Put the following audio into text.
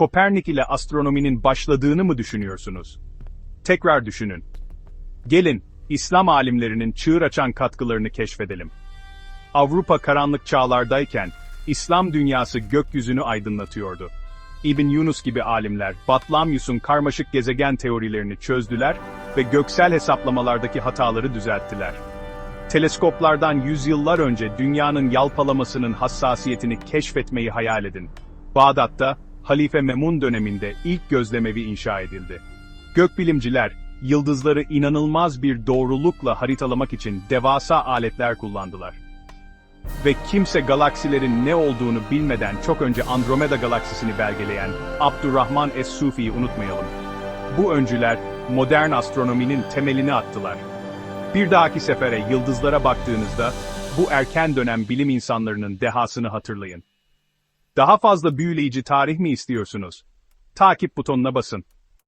Kopernik ile astronominin başladığını mı düşünüyorsunuz? Tekrar düşünün. Gelin, İslam alimlerinin çığır açan katkılarını keşfedelim. Avrupa karanlık çağlardayken, İslam dünyası gökyüzünü aydınlatıyordu. İbn Yunus gibi alimler, Batlamyus'un karmaşık gezegen teorilerini çözdüler ve göksel hesaplamalardaki hataları düzelttiler. Teleskoplardan yüzyıllar önce dünyanın yalpalamasının hassasiyetini keşfetmeyi hayal edin. Bağdat'ta, Halife Memun döneminde ilk gözlemevi inşa edildi. Gökbilimciler, yıldızları inanılmaz bir doğrulukla haritalamak için devasa aletler kullandılar. Ve kimse galaksilerin ne olduğunu bilmeden çok önce Andromeda galaksisini belgeleyen Abdurrahman Es-Sufi'yi unutmayalım. Bu öncüler, modern astronominin temelini attılar. Bir dahaki sefere yıldızlara baktığınızda, bu erken dönem bilim insanlarının dehasını hatırlayın. Daha fazla büyüleyici tarih mi istiyorsunuz? Takip butonuna basın.